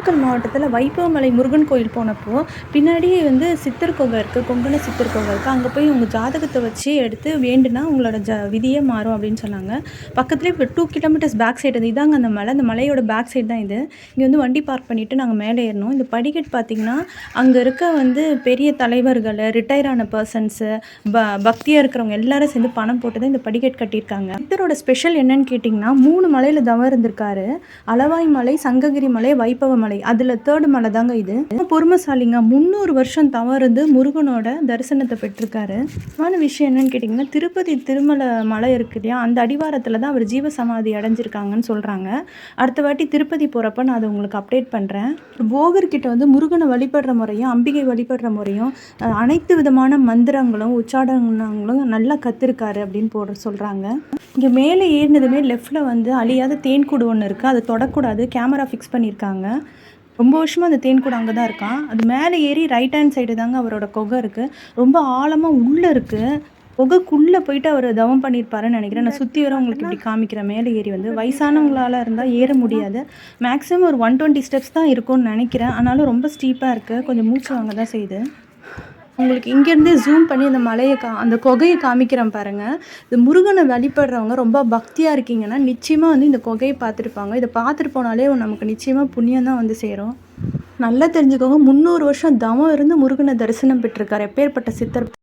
நாமக்கல் மாவட்டத்தில் வைப்பவமலை முருகன் கோயில் போனப்போ பின்னாடியே வந்து சித்தர் குகை இருக்குது கொங்கண சித்தர் குகை இருக்குது அங்கே போய் உங்கள் ஜாதகத்தை வச்சு எடுத்து வேண்டுனா உங்களோட ஜ விதியே மாறும் அப்படின்னு சொன்னாங்க. பக்கத்துலேயே இப்போ டூ கிலோமீட்டர்ஸ் பேக் சைடு இதாங்க அந்த மலை. அந்த மலையோட பேக் சைடு தான் இது. இங்கே வந்து வண்டி பார்க் பண்ணிவிட்டு நாங்கள் மேலே ஏறினோம் இந்த படிக்கட் பார்த்திங்கன்னா அங்கே இருக்க வந்து பெரிய தலைவர்கள் ரிட்டையர் ஆன பர்சன்ஸு ப பக்தியாக இருக்கிறவங்க எல்லாரும் சேர்ந்து பணம் போட்டு தான் இந்த படிக்கட் கட்டியிருக்காங்க. சித்தரோட ஸ்பெஷல் என்னன்னு கேட்டிங்கன்னா மூணு மலையில் தவம் இருந்திருக்காரு. அளவாய் மலை சங்ககிரி மலை வைபவ மலை. அதில் தேர்டு மலை தாங்க இது. பொறுமைசாலிங்க. முந்நூறு வருஷம் தவறுந்து முருகனோட தரிசனத்தை பெற்றிருக்காரு. முக்கியமான விஷயம் என்னன்னு கேட்டிங்கன்னா திருப்பதி திருமலை மலை இருக்கு இல்லையா? அந்த அடிவாரத்தில் தான் அவர் ஜீவ சமாதி அடைஞ்சிருக்காங்கன்னு சொல்கிறாங்க அடுத்த வாட்டி திருப்பதி போகிறப்ப நான் அதை உங்களுக்கு அப்டேட் பண்ணுறேன் போகர்கிட்ட வந்து முருகனை வழிபடுற முறையும் அம்பிகை வழிபடுற முறையும் அனைத்து விதமான மந்திரங்களும் உச்சாடனங்களும் நல்லா கற்றுருக்காரு அப்படின்னு போடுற சொல்கிறாங்க இங்கே மேலே ஏறினதுமே லெஃப்டில் வந்து அழியாத தேன்கூடு ஒன்று இருக்குது அதை தொடக்கூடாது. கேமரா ஃபிக்ஸ் பண்ணியிருக்காங்க ரொம்ப வருஷமாக அந்த தேன் கூட அங்கே தான் இருக்கான். அது மேலே ஏறி ரைட் ஹேண்ட் சைடு தாங்க அவரோட குகை இருக்குது ரொம்ப ஆழமாக உள்ளே இருக்குது புகைக்குள்ளே போயிட்டு அவர் தவம் பண்ணியிருப்பாருன்னு நினைக்கிறேன். நான் சுற்றி வர உங்களுக்கு இப்படி காமிக்கிறேன். மேலே ஏறி வந்து வயசானவங்களால இருந்தால் ஏற முடியாது. மேக்ஸிமம் ஒரு ஒன் டுவெண்ட்டி ஸ்டெப்ஸ் தான் இருக்கும்னு நினைக்கிறேன். ஆனாலும் ரொம்ப ஸ்டீப்பாக இருக்குது கொஞ்சம் மூச்சு வாங்க தான் செய்யுது. உங்களுக்கு இங்கேருந்தே ஜூம் பண்ணி அந்த மலையை கா அந்த குகையை காமிக்கிறேன் பாருங்கள் இந்த முருகனை வழிபடுறவங்க ரொம்ப பக்தியாக இருக்கீங்கன்னா நிச்சயமாக வந்து இந்த குகையை பார்த்துருப்பாங்க. இதை பார்த்துட்டு போனாலே நமக்கு நிச்சயமாக புண்ணியம் தான் வந்து சேரும். நல்லா தெரிஞ்சுக்கோங்க. முந்நூறு வருஷம் தவம் இருந்து முருகனை தரிசனம் பெற்றிருக்காரு. எப்பேற்பட்ட சித்தர்